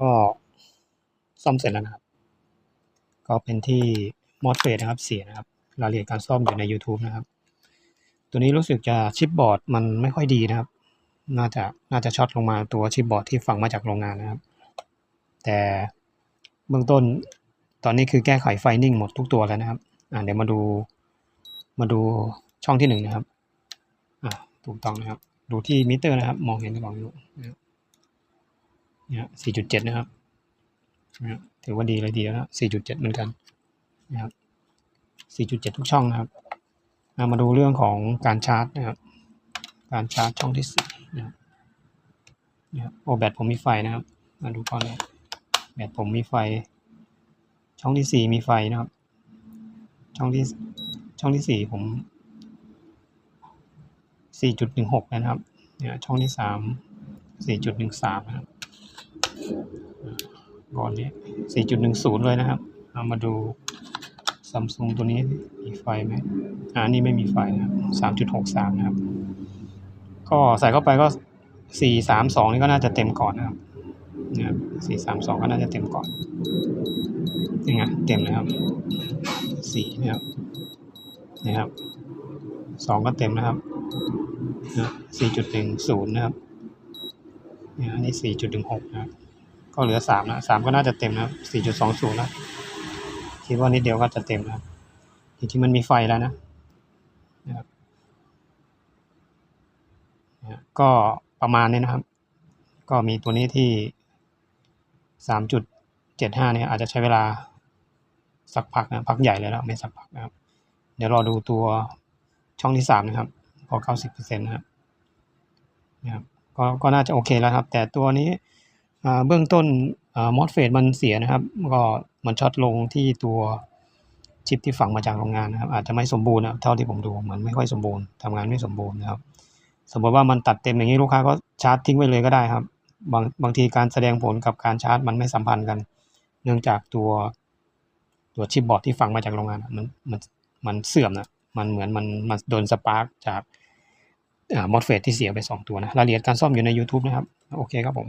ก็ซ่อมเสร็จแล้วนะครับ ก็เป็นที่มอสเฟสนะครับเสียนะครับรายละเอียดการซ่อมอยู่ใน YouTube นะครับ ตัวนี้รู้สึกจะชิปบอร์ดมันไม่ค่อยดีนะครับ น่าจะน่าจะช็อตลงมาตัวชิปบอร์ดที่ฝังมาจากโรงงานนะครับ แต่เบื้องต้นตอนนี้คือแก้ไขไฟนิ่งหมดทุกตัวแล้วนะครับอ่าเดี๋ยวมาดูมาดูช่องที่หนึ่งนะครับอ่าถูกต้องนะครับ ดูที่มิเตอร์นะครับ มองเห็นหรือเปล่าไม่รู้นะครับ เนี่ยสี่จุดเจ็ดนะครับนะครับถือว่าดีเลยดีแล้วสี่จุดเจ็ดเหมือนกันนะครับสี่จุดเจ็ดทุกช่องนะครับมาดูเรื่องของการชาร์จนะครับ การชาร์จช่องที่สี่นะครับโอแบตผมมีไฟนะครับ มาดูก่อนนะแบตผมมีไฟ ช่องที่สี่มีไฟนะครับ ช่องที่ช่องที่สี่ผมสี่จุดหนึ่งหกนะครับ เนี่ยช่องที่สามสี่จุดหนึ่งสามนะครับ ก่อนนี้สี่จุดหนึ่งศูนย์เลยนะครับเอามาดูซัมซุงตัวนี้มีไฟไหมอ่านี่ไม่มีไฟนะครับสามจุดหกสามนะครับ ก็ใส่เข้าไปก็สี่สามสองนี่ก็น่าจะเต็มก่อนนะครับนะครับสี่สามสองก็น่าจะเต็มก่อนนี่ไงเต็มนะครับสี่นะครับนี่ครับสองก็เต็มนะครับสี่จุดหนึ่งศูนย์นะครับนี่ยอันนี้สี่จุดหนึ่งหกนะครับ ก็เหลือสามนะสามก็น่าจะเต็มนะสี่จุดสองศูนย์นะคิดว่านิดเดียวก็จะเต็มนะครับจริงๆมันมีไฟแล้วนะนะครับนะก็ประมาณนี้นะครับ ก็มีตัวนี้ที่สามจุดเจ็ดห้าเนี่ยอาจจะใช้เวลาสักพักนะพักใหญ่เลยแล้วไม่สักพักนะครับ เดี๋ยวรอดูตัวช่องที่สามนะครับพอเก้าสิบเปอร์เซ็นต์นะครับนะครับก็ก็น่าจะโอเคแล้วครับ แต่ตัวนี้ เบื้องต้นมอสเฟตมันเสียนะครับ ก็มันช็อตลงที่ตัวชิปที่ฝังมาจากโรงงานนะครับ อาจจะไม่สมบูรณ์นะเท่าที่ผมดูเหมือนไม่ค่อยสมบูรณ์ทำงานไม่สมบูรณ์นะครับ สมมติว่ามันตัดเต็มอย่างนี้ลูกค้าก็ชาร์จทิ้งไว้เลยก็ได้ครับ บางบางทีการแสดงผลกับการชาร์จมันไม่สัมพันธ์กัน เนื่องจากตัวตัวชิปบอร์ดที่ฝังมาจากโรงงานมันมันมันเสื่อมนะมันเหมือนมันมันโดนสปาร์กจากอมอสเฟตที่เสียไปสองตัวนะรายละเอียดการซ่อมอยู่ใน YouTube นะครับ โอเคครับผม